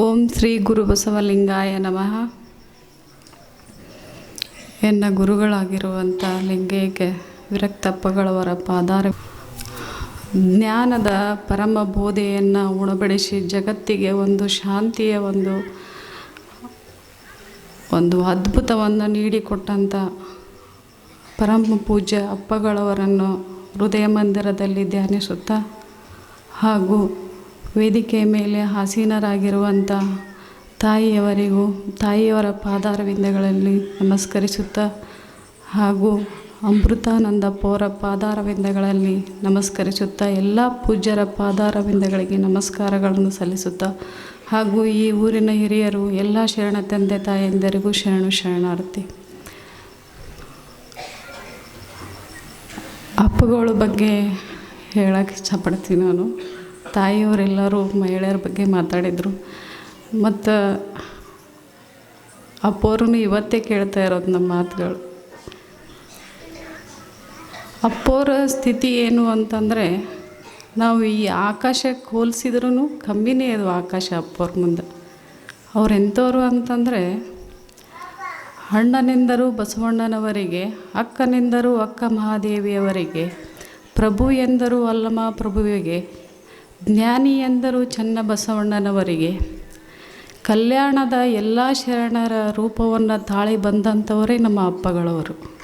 ಓಂ ಶ್ರೀ ಗುರು ಬಸವಲಿಂಗಾಯ ನಮಃ. ಎನ್ನ ಗುರುಗಳಾಗಿರುವಂಥ ಲಿಂಗೈಕೆ ವಿರಕ್ತಪ್ಪಗಳವರ ಪಾದಾರ. ಜ್ಞಾನದ ಪರಮ ಬೋಧೆಯನ್ನು ಉಣಬಡಿಸಿ ಜಗತ್ತಿಗೆ ಒಂದು ಶಾಂತಿಯ ಒಂದು ಒಂದು ಅದ್ಭುತವನ್ನು ನೀಡಿಕೊಟ್ಟಂಥ ಪರಮ ಪೂಜ್ಯ ಅಪ್ಪಗಳವರನ್ನು ಹೃದಯ ಮಂದಿರದಲ್ಲಿ ಧ್ಯಾನಿಸುತ್ತಾ ಹಾಗೂ ವೇದಿಕೆ ಮೇಲೆ ಆಸೀನರಾಗಿರುವಂಥ ತಾಯಿಯವರಿಗೂ, ತಾಯಿಯವರ ಪಾದಾರವಿಂದಗಳಲ್ಲಿ ನಮಸ್ಕರಿಸುತ್ತಾ ಹಾಗೂ ಅಮೃತಾನಂದಪ್ಪ ಅವರ ಪಾದಾರವಿಂದಗಳಲ್ಲಿ ನಮಸ್ಕರಿಸುತ್ತಾ ಎಲ್ಲ ಪೂಜ್ಯರ ಪಾದಾರವಿಂದಗಳಿಗೆ ನಮಸ್ಕಾರಗಳನ್ನು ಸಲ್ಲಿಸುತ್ತಾ ಹಾಗೂ ಈ ಊರಿನ ಹಿರಿಯರು ಎಲ್ಲ ಶರಣ ತಂದೆ ತಾಯಿಯಂದರಿಗೂ ಶರಣು ಶರಣಾರ್ಥಿ. ಅಪ್ಪುಗಳ ಬಗ್ಗೆ ಹೇಳಕ್ಕೆ ಇಷ್ಟಪಡ್ತೀನಿ ನಾನು. ತಾಯಿಯವರೆಲ್ಲರೂ ಮಹಿಳೆಯರ ಬಗ್ಗೆ ಮಾತಾಡಿದರು. ಮತ್ತು ಅಪ್ಪೋರು ಇವತ್ತೇ ಕೇಳ್ತಾ ಇರೋದು ನಮ್ಮ ಮಾತುಗಳು. ಅಪ್ಪೋರ ಸ್ಥಿತಿ ಏನು ಅಂತಂದರೆ, ನಾವು ಈ ಆಕಾಶಕ್ಕೆ ಹೋಲಿಸಿದ್ರೂ ಕಮ್ಮಿನೇ ಅದು ಆಕಾಶ ಅಪ್ಪೋರ ಮುಂದೆ. ಅವ್ರು ಎಂಥವ್ರು ಅಂತಂದರೆ, ಅಣ್ಣನೆಂದರು ಬಸವಣ್ಣನವರಿಗೆ, ಅಕ್ಕನೆಂದರು ಅಕ್ಕ ಮಹಾದೇವಿಯವರಿಗೆ, ಪ್ರಭು ಎಂದರು ಅಲ್ಲಮ ಪ್ರಭುವಿಗೆ ಜ್ಞಾನಿ ಎಂದರು ಚನ್ನ ಬಸವಣ್ಣನವರಿಗೆ ಕಲ್ಯಾಣದ ಎಲ್ಲ ಶರಣರ ರೂಪವನ್ನು ತಾಳಿ ಬಂದಂಥವರೇ ನಮ್ಮ ಅಪ್ಪಗಳವರು.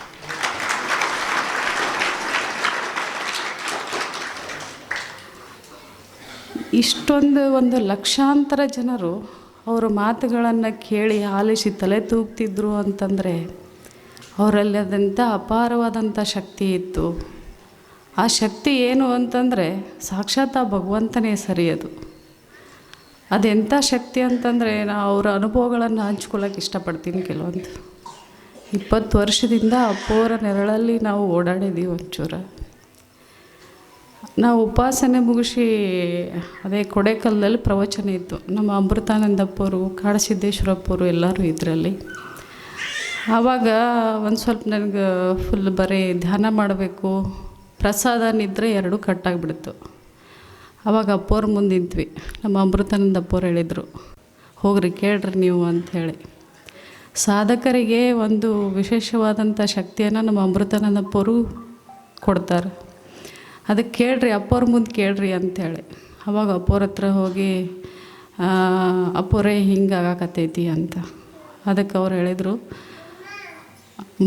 ಇಷ್ಟೊಂದು ಒಂದು ಲಕ್ಷಾಂತರ ಜನರು ಅವರ ಮಾತುಗಳನ್ನು ಕೇಳಿ ಆಲಿಸಿ ತಲೆ ತೂಗ್ತಿದ್ರು ಅಂತಂದರೆ, ಅವರಲ್ಲಿ ಅದಂಥ ಅಪಾರವಾದಂಥ ಶಕ್ತಿ ಇತ್ತು. ಆ ಶಕ್ತಿ ಏನು ಅಂತಂದರೆ ಸಾಕ್ಷಾತ್ ಆ ಭಗವಂತನೇ ಸರಿ ಅದು. ಅದೆಂಥ ಶಕ್ತಿ ಅಂತಂದರೆ ನಾವು ಅವರ ಅನುಭವಗಳನ್ನು ಹಂಚ್ಕೊಳ್ಳೋಕೆ ಇಷ್ಟಪಡ್ತೀನಿ ಕೆಲವೊಂದು. ಇಪ್ಪತ್ತು ವರ್ಷದಿಂದ ಅಪ್ಪೋರ ನೆರಳಲ್ಲಿ ನಾವು ಓಡಾಡಿದ್ದೀವಿ ಒಂಚೂರ. ನಾವು ಉಪಾಸನೆ ಮುಗಿಸಿ ಅದೇ ಕೊಡೆಕಲ್ದಲ್ಲಿ ಪ್ರವಚನ ಇತ್ತು. ನಮ್ಮ ಅಮೃತಾನಂದಪ್ಪರು, ಕಾಡಸಿದ್ದೇಶ್ವರಪ್ಪರು ಎಲ್ಲರೂ ಇದರಲ್ಲಿ. ಆವಾಗ ಒಂದು ಸ್ವಲ್ಪ ನನಗೆ ಫುಲ್ ಬರೀ ಧ್ಯಾನ ಮಾಡಬೇಕು ಪ್ರಸಾದ ನಿದ್ರೆ ಎರಡೂ ಕಟ್ಟಾಗಿಬಿಡ್ತು. ಆವಾಗ ಅಪ್ಪೋರ್ ಮುಂದೆ ನಿಂತ್ವಿ ನಮ್ಮ ಅಮೃತಾನಂದಪ್ಪವ್ರು ಹೇಳಿದರು, ಹೋಗ್ರಿ ಕೇಳ್ರಿ ನೀವು ಅಂಥೇಳಿ ಸಾಧಕರಿಗೆ ಒಂದು ವಿಶೇಷವಾದಂಥ ಶಕ್ತಿಯನ್ನು ನಮ್ಮ ಅಮೃತಾನಂದಪ್ಪವರು ಕೊಡ್ತಾರೆ. ಅದಕ್ಕೆ ಕೇಳ್ರಿ ಅಪ್ಪವ್ರ ಮುಂದೆ ಕೇಳ್ರಿ ಅಂಥೇಳಿ ಅವಾಗ ಅಪ್ಪೋರ ಹತ್ರ ಹೋಗಿ ಅಪ್ಪೋರೇ ಹಿಂಗೆ ಆಗಾಕತ್ತೈತಿ ಅಂತ. ಅದಕ್ಕೆ ಅವ್ರು ಹೇಳಿದರು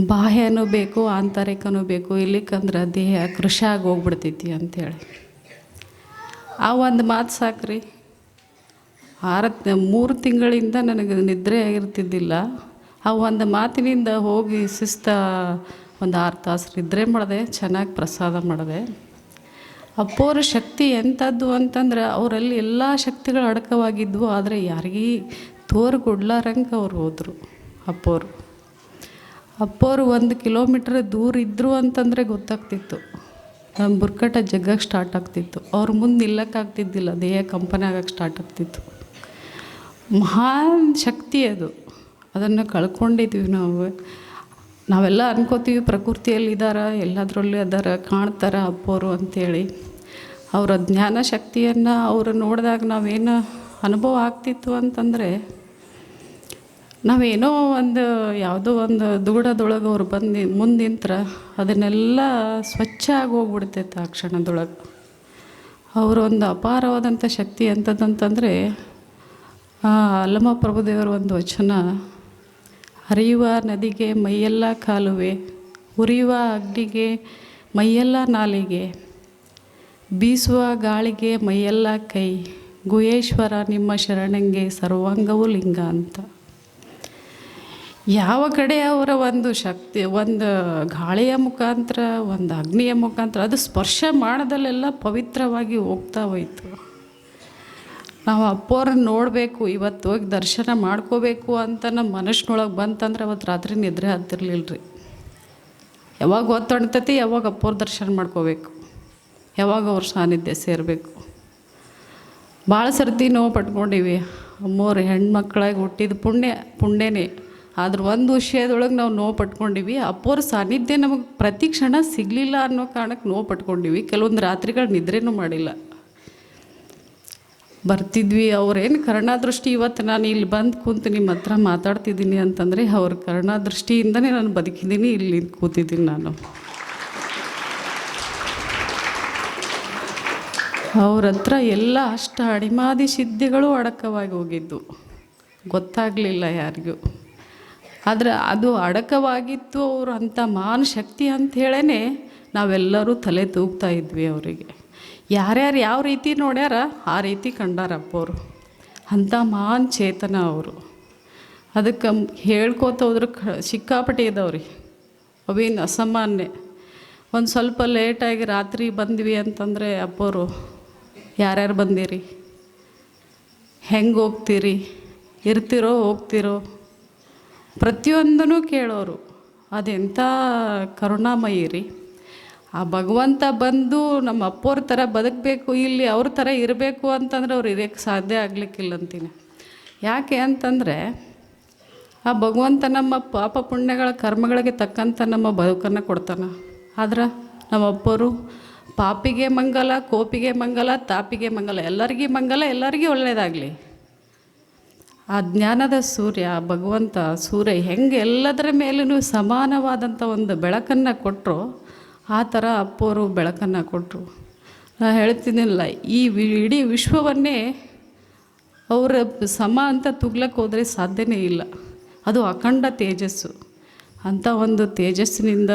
ಬಾಹ್ಯನೂ ಬೇಕು, ಆಂತರಿಕನೂ ಬೇಕು ಇಲ್ಲಿಕ್ಕಂದ್ರೆ ದೇಹ ಕೃಷಿಯಾಗಿ ಹೋಗ್ಬಿಡ್ತೈತಿ ಅಂಥೇಳಿ ಆ ಒಂದು ಮಾತು ಸಾಕ್ರಿ. ಆರು ಮೂರು ತಿಂಗಳಿಂದ ನನಗೆ ನಿದ್ರೆ ಆಗಿರ್ತಿದ್ದಿಲ್ಲ. ಆ ಒಂದು ಮಾತಿನಿಂದ ಹೋಗಿ ಶಿಸ್ತ ಒಂದು ಆರು ತಾಸು ನಿದ್ರೆ ಮಾಡಿದೆ, ಚೆನ್ನಾಗಿ ಪ್ರಸಾದ ಮಾಡಿದೆ. ಅಪ್ಪೋರ ಶಕ್ತಿ ಎಂಥದ್ದು ಅಂತಂದ್ರೆ, ಅವರಲ್ಲಿ ಎಲ್ಲ ಶಕ್ತಿಗಳು ಅಡಕವಾಗಿದ್ವು, ಆದರೆ ಯಾರಿಗೀ ತೋರ್ಗೊಡ್ಲಾರಂಗೆ ಅವ್ರು ಹೋದರು ಅಪ್ಪೋರು ಅಪ್ಪೋರು ಒಂದು ಕಿಲೋಮೀಟ್ರ್ ದೂರ ಇದ್ದರು ಅಂತಂದರೆ ಗೊತ್ತಾಗ್ತಿತ್ತು. ನಮ್ಮ ಬುರ್ಕಟ ಜಗ್ಗಕ್ಕೆ ಸ್ಟಾರ್ಟ್ ಆಗ್ತಿತ್ತು. ಅವ್ರ ಮುಂದೆ ನಿಲ್ಲಕ್ಕಾಗ್ತಿದ್ದಿಲ್ಲ. ದೇಹ ಕಂಪನಿ ಆಗಕ್ಕೆ ಸ್ಟಾರ್ಟ್ ಆಗ್ತಿತ್ತು. ಮಹಾನ್ ಶಕ್ತಿ ಅದು. ಅದನ್ನು ಕಳ್ಕೊಂಡಿದ್ವಿ ನಾವು. ನಾವೆಲ್ಲ ಅನ್ಕೋತೀವಿ, ಪ್ರಕೃತಿಯಲ್ಲಿ ಇದ್ದಾರೆ ಎಲ್ಲದರಲ್ಲೂ ಅದಾರ, ಕಾಣ್ತಾರ ಅಪ್ಪೋರು ಅಂಥೇಳಿ ಅವರ ಜ್ಞಾನ ಶಕ್ತಿಯನ್ನು ಅವರು ನೋಡಿದಾಗ ನಾವೇನು ಅನುಭವ ಆಗ್ತಿತ್ತು ಅಂತಂದರೆ ನಾವೇನೋ ಒಂದು ಯಾವುದೋ ಒಂದು ದುಗುಡದೊಳಗೆ ಅವ್ರು ಬಂದು ಮುಂದೆ ಅದನ್ನೆಲ್ಲ ಸ್ವಚ್ಛ ಆಗಿ ಹೋಗ್ಬಿಡ್ತೈತೆ ಆ ಕ್ಷಣದೊಳಗೆ. ಅವರೊಂದು ಅಪಾರವಾದಂಥ ಶಕ್ತಿ ಎಂಥದ್ದಂತಂದರೆ ಅಲ್ಲಮ ಪ್ರಭುದೇವರ ಒಂದು ವಚನ, ಹರಿಯುವ ನದಿಗೆ ಮೈಯೆಲ್ಲ ಕಾಲುವೆ, ಉರಿಯುವ ಅಗ್ನಿಗೆ ಮೈಯೆಲ್ಲ ನಾಲಿಗೆ, ಬೀಸುವ ಗಾಳಿಗೆ ಮೈಯೆಲ್ಲ ಕೈ, ಗುಹೇಶ್ವರ ನಿಮ್ಮ ಶರಣಂಗೆ ಸರ್ವಾಂಗವು ಲಿಂಗ ಅಂತ. ಯಾವ ಕಡೆ ಅವರ ಒಂದು ಶಕ್ತಿ, ಒಂದು ಗಾಳಿಯ ಮುಖಾಂತರ, ಒಂದು ಅಗ್ನಿಯ ಮುಖಾಂತರ, ಅದು ಸ್ಪರ್ಶ ಮಾಡೋದಲ್ಲೆಲ್ಲ ಪವಿತ್ರವಾಗಿ ಹೋಗ್ತಾ ಹೋಯ್ತು. ನಾವು ಅಪ್ಪೋರನ್ನ ನೋಡಬೇಕು, ಇವತ್ತು ಹೋಗಿ ದರ್ಶನ ಮಾಡ್ಕೋಬೇಕು ಅಂತ ನಮ್ಮ ಮನಸ್ಸಿನೊಳಗೆ ಬಂತಂದ್ರೆ ಅವತ್ತು ರಾತ್ರಿ ನಿದ್ರೆ ಹತ್ತಿರಲಿಲ್ಲ ರೀ ಯಾವಾಗ ಒತ್ತೊಣ್ತತಿ ಯಾವಾಗ ಅಪ್ಪೋರ ದರ್ಶನ ಮಾಡ್ಕೋಬೇಕು. ಯಾವಾಗ ಅವ್ರ ಸಾನ್ನಿಧ್ಯ ಸೇರಬೇಕು. ಭಾಳ ಸರ್ತಿ ನೋವು ಪಟ್ಕೊಂಡಿವಿ. ಅಮ್ಮೋರು ಹೆಣ್ಮಕ್ಳಾಗಿ ಹುಟ್ಟಿದ ಪುಣ್ಯ, ಪುಣ್ಯನೇ. ಆದ್ರೆ ಒಂದು ವಿಷಯದೊಳಗೆ ನಾವು ನೋವು ಪಟ್ಕೊಂಡಿವಿ. ಅಪ್ಪೋರ ಸಾನ್ನಿಧ್ಯ ನಮಗೆ ಪ್ರತಿ ಕ್ಷಣ ಸಿಗಲಿಲ್ಲ ಅನ್ನೋ ಕಾರಣಕ್ಕೆ ನೋವು ಪಟ್ಕೊಂಡಿವಿ. ಕೆಲವೊಂದು ರಾತ್ರಿಗಳು ನಿದ್ರೆನೂ ಮಾಡಿಲ್ಲ. ಬರ್ತಿದ್ವಿ. ಅವ್ರೇನು ಕರುಣಾದೃಷ್ಟಿ ಇವತ್ತು ನಾನು ಇಲ್ಲಿ ಬಂದು ಕೂತು ನಿಮ್ಮ ಹತ್ರ ಮಾತಾಡ್ತಿದ್ದೀನಿ ಅಂತಂದರೆ ಅವ್ರ ಕರುಣಾದೃಷ್ಟಿಯಿಂದನೇ ನಾನು ಬದುಕಿದ್ದೀನಿ, ಇಲ್ಲಿ ಕೂತಿದ್ದೀನಿ ನಾನು. ಅವ್ರ ಹತ್ರ ಎಲ್ಲ ಅಷ್ಟು ಅಡಿಮಾದಿ ಸಿದ್ಧಿಗಳು ಅಡಕವಾಗಿ ಹೋಗಿದ್ದು. ಗೊತ್ತಾಗಲಿಲ್ಲ ಯಾರಿಗೂ. ಆದರೆ ಅದು ಅಡಕವಾಗಿತ್ತು ಅವರು ಅಂಥ ಮಾನ ಶಕ್ತಿ ಅಂತ ಹೇಳೇ ನಾವೆಲ್ಲರೂ ತಲೆ ತೂಗ್ತಾ ಇದ್ವಿ ಅವರಿಗೆ. ಯಾರ್ಯಾರು ಯಾವ ರೀತಿ ನೋಡ್ಯಾರ ಆ ರೀತಿ ಕಂಡಾರಪ್ಪ ಅವರು. ಅಂಥ ಮಾನ್ ಚೇತನ ಅವರು. ಅದಕ್ಕೆ ಹೇಳ್ಕೋತ ಹೋದ್ರೆ ಕ ಸಿಕ್ಕಾಪಟ್ಟೆ ಇದಾವ್ರಿ ಅವೇನು ಅಸಾಮಾನ್ಯ. ಒಂದು ಸ್ವಲ್ಪ ಲೇಟಾಗಿ ರಾತ್ರಿ ಬಂದ್ವಿ ಅಂತಂದರೆ ಅಪ್ಪೋರು, ಯಾರ್ಯಾರು ಬಂದಿರಿ? ಹೆಂಗೆ ಹೋಗ್ತೀರಿ? ಇರ್ತಿರೋ ಹೋಗ್ತಿರೋ? ಪ್ರತಿಯೊಂದೂ ಕೇಳೋರು. ಅದೆಂಥ ಕರುಣಾಮಯಿ ರೀ. ಆ ಭಗವಂತ ಬಂದು ನಮ್ಮ ಅಪ್ಪೋರ ಥರ ಬದುಕಬೇಕು, ಇಲ್ಲಿ ಅವ್ರ ಥರ ಇರಬೇಕು ಅಂತಂದ್ರೆ ಅವ್ರು ಇರೋಕ್ಕೆ ಸಾಧ್ಯ ಆಗಲಿಕ್ಕಿಲ್ಲ ಅಂತೀನಿ. ಯಾಕೆ ಅಂತಂದರೆ, ಆ ಭಗವಂತ ನಮ್ಮ ಪಾಪ ಪುಣ್ಯಗಳ ಕರ್ಮಗಳಿಗೆ ತಕ್ಕಂಥ ನಮ್ಮ ಬದುಕನ್ನು ಕೊಡ್ತಾನೆ. ಆದ್ರೆ ನಮ್ಮ ಅಪ್ಪರು ಪಾಪಿಗೆ ಮಂಗಲ, ಕೋಪಿಗೆ ಮಂಗಲ, ತಾಪಿಗೆ ಮಂಗಲ, ಎಲ್ಲರಿಗೂ ಮಂಗಲ, ಎಲ್ಲರಿಗೂ ಒಳ್ಳೆಯದಾಗಲಿ. ಆ ಜ್ಞಾನದ ಸೂರ್ಯ ಭಗವಂತ, ಸೂರ್ಯ ಹೆಂಗೆ ಎಲ್ಲದರ ಮೇಲೂ ಸಮಾನವಾದಂಥ ಒಂದು ಬೆಳಕನ್ನು ಕೊಟ್ಟರು ಆ ಥರ ಅಪ್ಪವರು ಬೆಳಕನ್ನು ಕೊಟ್ಟರು ನಾನು ಹೇಳ್ತಿದ್ದಿಲ್ಲ ಈ ಇಡೀ ವಿಶ್ವವನ್ನೇ ಅವರ ಸಮ ಅಂತ ತುಗ್ಲಕ್ಕೆ ಹೋದರೆ ಸಾಧ್ಯನೇ ಇಲ್ಲ. ಅದು ಅಖಂಡ ತೇಜಸ್ಸು. ಅಂಥ ಒಂದು ತೇಜಸ್ಸಿನಿಂದ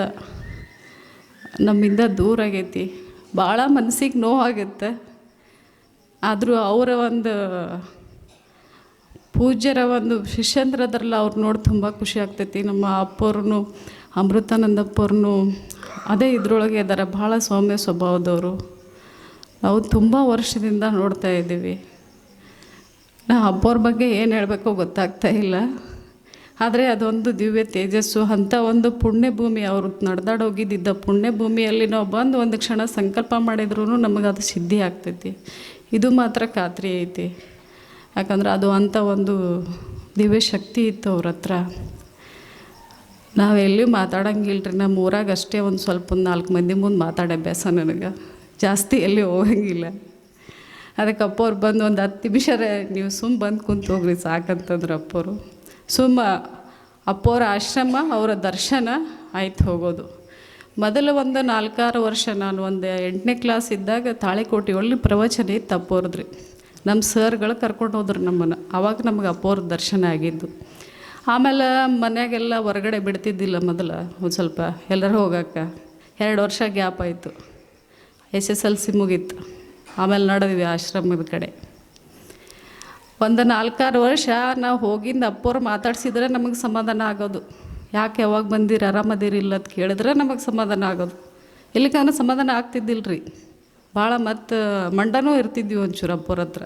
ನಮ್ಮಿಂದ ದೂರ ಆಗೈತಿ. ಭಾಳ ಮನಸ್ಸಿಗೆ ನೋವಾಗುತ್ತೆ. ಆದರೂ ಅವರ ಒಂದು ಪೂಜ್ಯರ ಒಂದು ಶಿಷ್ಯಂದ್ರದ್ರಲ್ಲ ಅವ್ರು ನೋಡಿ ತುಂಬ ಖುಷಿ ಆಗ್ತೈತಿ. ನಮ್ಮ ಅಪ್ಪವ್ರೂ ಅಮೃತಾನಂದಪ್ಪವ್ರೂ ಅದೇ ಇದ್ರೊಳಗೆ ಇದ್ದಾರೆ ಭಾಳ ಸೌಮ್ಯ ಸ್ವಭಾವದವರು. ನಾವು ತುಂಬ ವರ್ಷದಿಂದ ನೋಡ್ತಾ ಇದ್ದೀವಿ. ನಾ ಅಪ್ಪವ್ರ ಬಗ್ಗೆ ಏನು ಹೇಳಬೇಕೋ ಗೊತ್ತಾಗ್ತಾ ಇಲ್ಲ. ಆದರೆ ಅದೊಂದು ದಿವ್ಯ ತೇಜಸ್ಸು. ಅಂಥ ಒಂದು ಪುಣ್ಯ ಭೂಮಿ ಅವರು ನಡೆದಾಡೋಗಿದ್ದ ಪುಣ್ಯ ಭೂಮಿಯಲ್ಲಿ ನಾವು ಬಂದು ಒಂದು ಕ್ಷಣ ಸಂಕಲ್ಪ ಮಾಡಿದ್ರೂ ನಮಗೆ ಅದು ಸಿದ್ಧಿ ಆಗ್ತೈತಿ. ಇದು ಮಾತ್ರ ಖಾತ್ರಿ ಐತಿ. ಯಾಕಂದ್ರೆ ಅದು ಅಂಥ ಒಂದು ದಿವ್ಯ ಶಕ್ತಿ ಇತ್ತು ಅವ್ರ ಹತ್ರ. ನಾವು ಮಾತಾಡಂಗಿಲ್ಲ ರೀ ನಮ್ಮ ಊರಾಗ ಅಷ್ಟೇ ಒಂದು ಸ್ವಲ್ಪ ಒಂದು ನಾಲ್ಕು ಮಂದಿ ಮುಂದೆ ಮಾತಾಡೋ ಅಭ್ಯಾಸ ನನಗೆ. ಜಾಸ್ತಿ ಎಲ್ಲಿ ಹೋಗಂಗಿಲ್ಲ. ಅದಕ್ಕೆ ಅಪ್ಪವ್ರು ಬಂದು ಒಂದು ಹತ್ತು ನಿಮಿಷರೇ ನೀವು ಸುಮ್ಮ ಬಂದು ಕುಂತು ಹೋಗ್ರಿ ಸಾಕಂತಂದ್ರೆ ಅಪ್ಪವರು ಸುಮ್ಮ ಅಪ್ಪವ್ರ ಆಶ್ರಮ, ಅವರ ದರ್ಶನ ಆಯ್ತು ಹೋಗೋದು. ಮೊದಲು ಒಂದು ನಾಲ್ಕಾರು ವರ್ಷ ನಾನು ಒಂದು ಎಂಟನೇ ಕ್ಲಾಸ್ ಇದ್ದಾಗ ತಾಳಿಕೋಟೆ ಒಳ್ಳೆ ಪ್ರವಚನ ಇತ್ತು ಅಪ್ಪವ್ರದ್ರಿ ನಮ್ಮ ಸರ್ಗಳು ಕರ್ಕೊಂಡು ಹೋದ್ರು ನಮ್ಮನ್ನು. ಆವಾಗ ನಮ್ಗೆ ಅಪ್ಪೋರ ದರ್ಶನ ಆಗಿದ್ದು. ಆಮೇಲೆ ಮನೆಯಾಗೆಲ್ಲ ಹೊರಗಡೆ ಬಿಡ್ತಿದ್ದಿಲ್ಲ ಮೊದಲು ಒಂದು ಸ್ವಲ್ಪ. ಎಲ್ಲರೂ ಹೋಗಕ್ಕೆ ಎರಡು ವರ್ಷ ಗ್ಯಾಪ್ ಆಯಿತು. ಎಸ್ ಎಸ್ ಎಲ್ ಸಿ ಮುಗೀತು. ಆಮೇಲೆ ನಡೆದ್ವಿ ಆಶ್ರಮದ ಕಡೆ. ಒಂದು ನಾಲ್ಕಾರು ವರ್ಷ ನಾವು ಹೋಗಿಂದ ಅಪ್ಪವ್ರು ಮಾತಾಡ್ಸಿದ್ರೆ ನಮಗೆ ಸಮಾಧಾನ ಆಗೋದು. ಯಾಕೆ ಯಾವಾಗ ಬಂದಿರಿ, ಆರಾಮದಿರಿ ಇಲ್ಲ ಅಂತ ಕೇಳಿದ್ರೆ ನಮಗೆ ಸಮಾಧಾನ ಆಗೋದು. ಎಲ್ಲಿಗಾನ ಸಮಾಧಾನ ಆಗ್ತಿದ್ದಿಲ್ಲ ರೀ ಭಾಳ ಮತ್ತು ಮಂಡನೂ ಇರ್ತಿದ್ವಿ ಒಂಚೂರು ಅಪ್ಪೋರ ಹತ್ರ.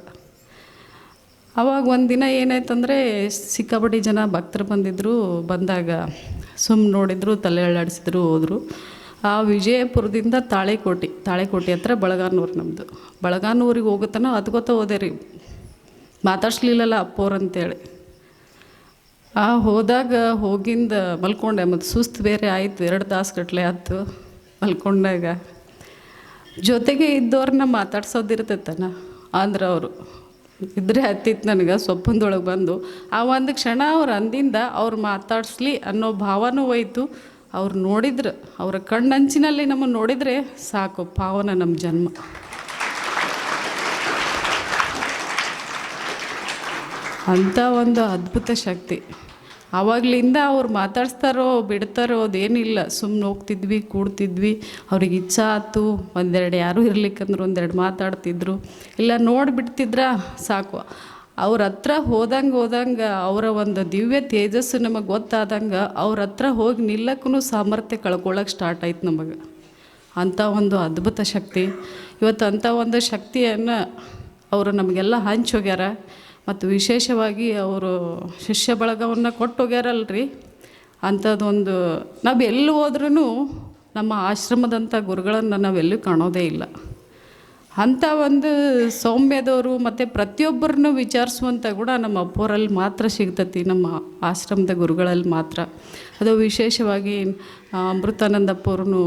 ಅವಾಗ ಒಂದು ದಿನ ಏನಾಯ್ತಂದರೆ ಸಿಕ್ಕಾಪಟ್ಟಿ ಜನ ಭಕ್ತರು ಬಂದಿದ್ದರು ಬಂದಾಗ ಸುಮ್ಮನೆ ನೋಡಿದ್ರು, ತಲೆ ಅಳ್ಳಾಡಿಸಿದ್ರು, ಹೋದರು. ಆ ವಿಜಯಪುರದಿಂದ ತಾಳೆಕೋಟೆ ತಾಳೆಕೋಟೆ ಹತ್ರ ಬಳಗಾನೂರು ನಮ್ಮದು ಬಳಗಾನೂರಿಗೆ ಹೋಗುತ್ತಾನ ಹತ್ಕೋತ ಹೋದೆ ರೀ. ಮಾತಾಡ್ಸ್ಲಿಲ್ಲಲ್ಲ ಅಪ್ಪೋರು ಅಂತೇಳಿ. ಆ ಹೋದಾಗ ಹೋಗಿಂದ ಮಲ್ಕೊಂಡೆ, ಮತ್ತು ಸುಸ್ತು ಬೇರೆ ಆಯಿತು, ಎರಡು ತಾಸು ಗಟ್ಟಲೆ ಆಯ್ತು ಮಲ್ಕೊಂಡಾಗ. ಜೊತೆಗೆ ಇದ್ದವ್ರನ್ನ ಮಾತಾಡ್ಸೋದಿರ್ತೈತನ? ಅಂದ್ರೆ ಅವರು. ಇದ್ರೆ ಹತ್ತಿತ್ತು ನನಗೆ ಸೊಪ್ಪಂದೊಳಗೆ ಬಂದು. ಆ ಒಂದು ಕ್ಷಣ ಅವ್ರು ಅಂದಿಂದ ಅವ್ರು ಮಾತಾಡಿಸ್ಲಿ ಅನ್ನೋ ಭಾವನೂ ಹೋಯ್ತು. ಅವ್ರು ನೋಡಿದ್ರು, ಅವರ ಕಣ್ಣಂಚಿನಲ್ಲಿ ನಮ್ಮ ನೋಡಿದರೆ ಸಾಕು ಪಾವನ ನಮ್ಮ ಜನ್ಮ. ಅಂಥ ಒಂದು ಅದ್ಭುತ ಶಕ್ತಿ. ಆವಾಗಲಿಂದ ಅವ್ರು ಮಾತಾಡ್ಸ್ತಾರೋ ಬಿಡ್ತಾರೋ ಅದೇನಿಲ್ಲ ಸುಮ್ಮನೆ ಹೋಗ್ತಿದ್ವಿ, ಕೂಡ್ತಿದ್ವಿ. ಅವ್ರಿಗೆ ಇಚ್ಛ ಆಯ್ತು, ಒಂದೆರಡು ಯಾರು ಇರ್ಲಿಕ್ಕಂದ್ರೆ ಒಂದೆರಡು ಮಾತಾಡ್ತಿದ್ರು. ಇಲ್ಲ, ನೋಡಿಬಿಡ್ತಿದ್ರ, ಸಾಕು. ಅವ್ರ ಹತ್ರ ಹೋದಂಗೆ ಹೋದಂಗೆ, ಅವರ ಒಂದು ದಿವ್ಯ ತೇಜಸ್ಸು ನಮಗೆ ಗೊತ್ತಾದಂಗೆ ಅವ್ರ ಹತ್ರ ಹೋಗಿ ನಿಲ್ಲಕ್ಕೂ ಸಾಮರ್ಥ್ಯ ಕಳ್ಕೊಳ್ಳೋಕೆ ಸ್ಟಾರ್ಟ್ ಆಯ್ತು ನಮಗೆ. ಅಂಥ ಒಂದು ಅದ್ಭುತ ಶಕ್ತಿ. ಇವತ್ತು ಅಂಥ ಒಂದು ಶಕ್ತಿಯನ್ನು ಅವರು ನಮಗೆಲ್ಲ ಹಂಚೋಗ್ಯಾರ ಮತ್ತು ವಿಶೇಷವಾಗಿ ಅವರು ಶಿಷ್ಯ ಬಳಗವನ್ನು ಕೊಟ್ಟು ಹೋಗ್ಯಾರಲ್ರಿ ಅಂಥದ್ದೊಂದು ನಾವು ಎಲ್ಲಿ ಹೋದ್ರೂ ನಮ್ಮ ಆಶ್ರಮದಂಥ ಗುರುಗಳನ್ನು ನಾವೆಲ್ಲೂ ಕಾಣೋದೇ ಇಲ್ಲ. ಅಂಥ ಒಂದು ಸೌಮ್ಯದವರು ಮತ್ತು ಪ್ರತಿಯೊಬ್ಬರನ್ನು ವಿಚಾರಿಸುವಂಥ ಕೂಡ ನಮ್ಮ ಅಪ್ಪೋರಲ್ಲಿ ಮಾತ್ರ ಸಿಗ್ತತಿ, ನಮ್ಮ ಆಶ್ರಮದ ಗುರುಗಳಲ್ಲಿ ಮಾತ್ರ. ಅದು ವಿಶೇಷವಾಗಿ ಅಮೃತಾನಂದಪ್ಪವ್ರೂ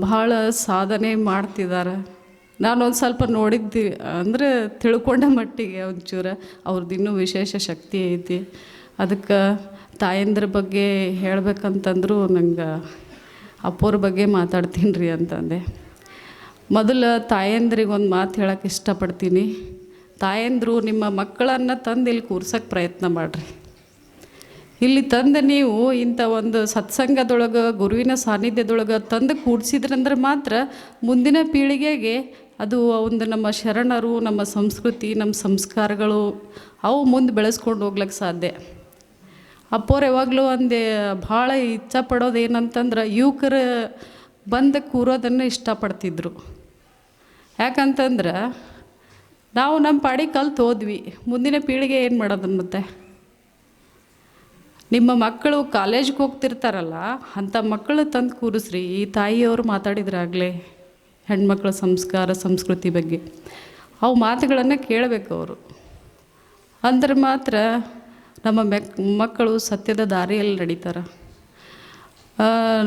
ಬಹಳ ಸಾಧನೆ ಮಾಡ್ತಿದ್ದಾರೆ ನಾನೊಂದು ಸ್ವಲ್ಪ ನೋಡಿದ್ದೆ, ಅಂದರೆ ತಿಳ್ಕೊಂಡ ಮಟ್ಟಿಗೆ ಒಂಚೂರು ಅವ್ರದ್ದು ಇನ್ನೂ ವಿಶೇಷ ಶಕ್ತಿ ಐತಿ. ಅದಕ್ಕೆ ತಾಯಂದ್ರ ಬಗ್ಗೆ ಹೇಳಬೇಕಂತಂದ್ರೂ ನಂಗೆ ಅಪ್ಪೋರ ಬಗ್ಗೆ ಮಾತಾಡ್ತೀನಿ ರೀ ಅಂತಂದೆ. ಮೊದಲು ತಾಯಂದ್ರಿಗೆ ಒಂದು ಮಾತು ಹೇಳಕ್ಕೆ ಇಷ್ಟಪಡ್ತೀನಿ. ತಾಯಂದ್ರು ನಿಮ್ಮ ಮಕ್ಕಳನ್ನು ತಂದು ಇಲ್ಲಿ ಕೂರ್ಸೋಕ್ಕೆ ಪ್ರಯತ್ನ ಮಾಡಿರಿ. ಇಲ್ಲಿ ತಂದು ನೀವು ಇಂಥ ಒಂದು ಸತ್ಸಂಗದೊಳಗೆ, ಗುರುವಿನ ಸಾನ್ನಿಧ್ಯದೊಳಗೆ ತಂದು ಕೂಡ್ಸಿದ್ರಂದ್ರೆ ಮಾತ್ರ ಮುಂದಿನ ಪೀಳಿಗೆಗೆ ಅದು ಒಂದು ನಮ್ಮ ಶರಣರು, ನಮ್ಮ ಸಂಸ್ಕೃತಿ, ನಮ್ಮ ಸಂಸ್ಕಾರಗಳು ಅವು ಮುಂದೆ ಬೆಳೆಸ್ಕೊಂಡು ಹೋಗ್ಲಿಕ್ಕೆ ಸಾಧ್ಯ. ಅಪ್ಪೋರು ಯಾವಾಗಲೂ ಒಂದು ಭಾಳ ಇಚ್ಛಪಡೋದು ಏನಂತಂದ್ರೆ ಯುವಕರು ಬಂದು ಕೂರೋದನ್ನು ಇಷ್ಟಪಡ್ತಿದ್ರು. ಯಾಕಂತಂದ್ರೆ ನಾವು ನಮ್ಮ ಪಾಡಿ ಕಲ್ತು ಹೋದ್ವಿ. ಮುಂದಿನ ಪೀಳಿಗೆ ಏನು ಮಾಡೋದನ್ನ ಮತ್ತೆ? ನಿಮ್ಮ ಮಕ್ಕಳು ಕಾಲೇಜ್ಗೆ ಹೋಗ್ತಿರ್ತಾರಲ್ಲ, ಅಂಥ ಮಕ್ಕಳು ತಂದು ಕೂರಿಸ್ರಿ. ಈ ತಾಯಿಯವರು ಮಾತಾಡಿದ್ರಾಗಲೇ ಹೆಣ್ಮಕ್ಳ ಸಂಸ್ಕಾರ, ಸಂಸ್ಕೃತಿ ಬಗ್ಗೆ. ಅವು ಮಾತುಗಳನ್ನು ಕೇಳಬೇಕು ಅವರು. ಅಂದ್ರೆ ಮಾತ್ರ ನಮ್ಮ ಮೆಕ್, ಮಕ್ಕಳು ಸತ್ಯದ ದಾರಿಯಲ್ಲಿ ನಡೀತಾರೆ.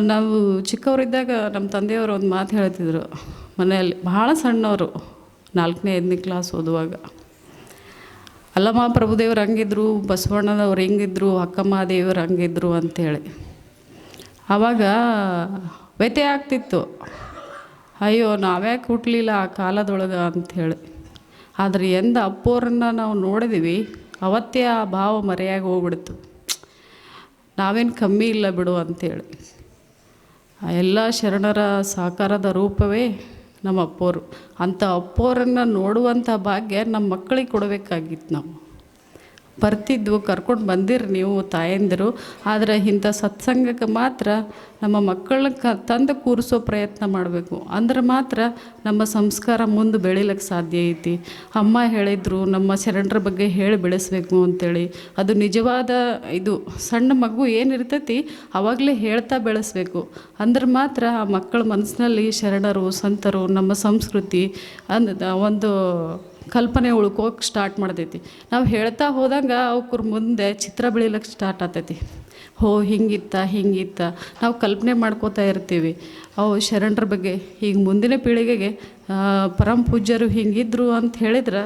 ನಾವು ಚಿಕ್ಕವರಿದ್ದಾಗ ನಮ್ಮ ತಂದೆಯವರು ಒಂದು ಮಾತು ಹೇಳ್ತಿದ್ರು ಮನೆಯಲ್ಲಿ ಭಾಳ ಸಣ್ಣವರು, ನಾಲ್ಕನೇ, ಐದನೇ ಕ್ಲಾಸ್ ಓದುವಾಗ. ಅಲ್ಲಮ್ಮ ಪ್ರಭುದೇವ್ರು ಹಂಗಿದ್ರು, ಬಸವಣ್ಣನವ್ರು ಹೆಂಗಿದ್ರು, ಅಕ್ಕಮ್ಮ ದೇವರು ಹಂಗಿದ್ರು ಅಂಥೇಳಿ ಆವಾಗ ವ್ಯತ್ಯಯ ಆಗ್ತಿತ್ತು. ಅಯ್ಯೋ ನಾವ್ಯಾಕೆ ಹುಟ್ಟಲಿಲ್ಲ ಆ ಕಾಲದೊಳಗೆ ಅಂಥೇಳಿ ಆದರೆ ಎಂದ ಅಪ್ಪೋರನ್ನು ನಾವು ನೋಡಿದೀವಿ, ಅವತ್ತೇ ಆ ಭಾವ ಮರೆಯಾಗಿ ಹೋಗ್ಬಿಡ್ತು. ನಾವೇನು ಕಮ್ಮಿ ಇಲ್ಲ ಬಿಡು ಅಂಥೇಳಿ ಎಲ್ಲ ಶರಣರ ಸಾಕಾರದ ರೂಪವೇ ನಮ್ಮ ಅಪ್ಪೋರು. ಅಂಥ ಅಪ್ಪೋರನ್ನು ನೋಡುವಂಥ ಭಾಗ್ಯ ನಮ್ಮ ಮಕ್ಕಳಿಗೆ ಕೊಡಬೇಕಾಗಿತ್ತು ನಾವು. ಬರ್ತಿದ್ವು, ಕರ್ಕೊಂಡು ಬಂದಿರಿ ನೀವು ತಾಯಂದಿರು. ಆದರೆ ಇಂಥ ಸತ್ಸಂಗಕ್ಕೆ ಮಾತ್ರ ನಮ್ಮ ಮಕ್ಕಳನ್ನ ಕ, ತಂದು ಕೂರಿಸೋ ಪ್ರಯತ್ನ ಮಾಡಬೇಕು. ಅಂದ್ರೆ ಮಾತ್ರ ನಮ್ಮ ಸಂಸ್ಕಾರ ಮುಂದೆ ಬೆಳಿಲಿಕ್ಕೆ ಸಾಧ್ಯ ಐತಿ. ಅಮ್ಮ ಹೇಳಿದರು, ನಮ್ಮ ಶರಣರ ಬಗ್ಗೆ ಹೇಳಿ ಬೆಳೆಸಬೇಕು ಅಂತೇಳಿ. ಅದು ನಿಜವಾದ ಇದು, ಸಣ್ಣ ಮಗು ಏನಿರ್ತೈತಿ ಆವಾಗಲೇ ಹೇಳ್ತಾ ಬೆಳೆಸಬೇಕು. ಅಂದ್ರೆ ಮಾತ್ರ ಆ ಮಕ್ಕಳ ಮನಸ್ಸಿನಲ್ಲಿ ಶರಣರು, ಸಂತರು, ನಮ್ಮ ಸಂಸ್ಕೃತಿ ಅಂದ, ಒಂದು ಕಲ್ಪನೆ ಉಳ್ಕೋಕೆ ಸ್ಟಾರ್ಟ್ ಮಾಡ್ತೈತಿ. ನಾವು ಹೇಳ್ತಾ ಹೋದಂಗೆ ಅವ್ರ ಮುಂದೆ ಚಿತ್ರ ಬೆಳಿಲಿಕ್ಕೆ ಸ್ಟಾರ್ಟ್ ಆಗ್ತೈತಿ. ಹೋ, ಹಿಂಗಿತ್ತ ಹಿಂಗಿತ್ತ. ನಾವು ಕಲ್ಪನೆ ಮಾಡ್ಕೋತಾ ಇರ್ತೀವಿ. ಅವು ಶರಣರ ಬಗ್ಗೆ, ಈಗ ಮುಂದಿನ ಪೀಳಿಗೆಗೆ ಪರಮ ಪೂಜ್ಯರು ಹಿಂಗಿದ್ರು ಅಂತ ಹೇಳಿದ್ರೆ,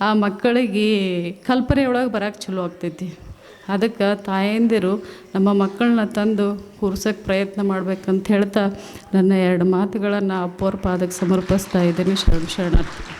ಆ ಮಕ್ಕಳಿಗೆ ಕಲ್ಪನೆ ಒಳಗೆ ಬರೋಕ್ಕೆ ಚಲೋ ಆಗ್ತೈತಿ. ಅದಕ್ಕೆ ತಾಯಂದಿರು ನಮ್ಮ ಮಕ್ಕಳನ್ನ ತಂದು ಕೂರ್ಸೋಕ್ಕೆ ಪ್ರಯತ್ನ ಮಾಡ್ಬೇಕಂತ ಹೇಳ್ತಾ ನನ್ನ ಎರಡು ಮಾತುಗಳನ್ನು ಅಪ್ಪೋರ ಪಾದಕ್ಕೆ ಸಮರ್ಪಿಸ್ತಾ ಇದ್ದೀನಿ. ಶರಣ ಶರಣಾರ್ಥಿ.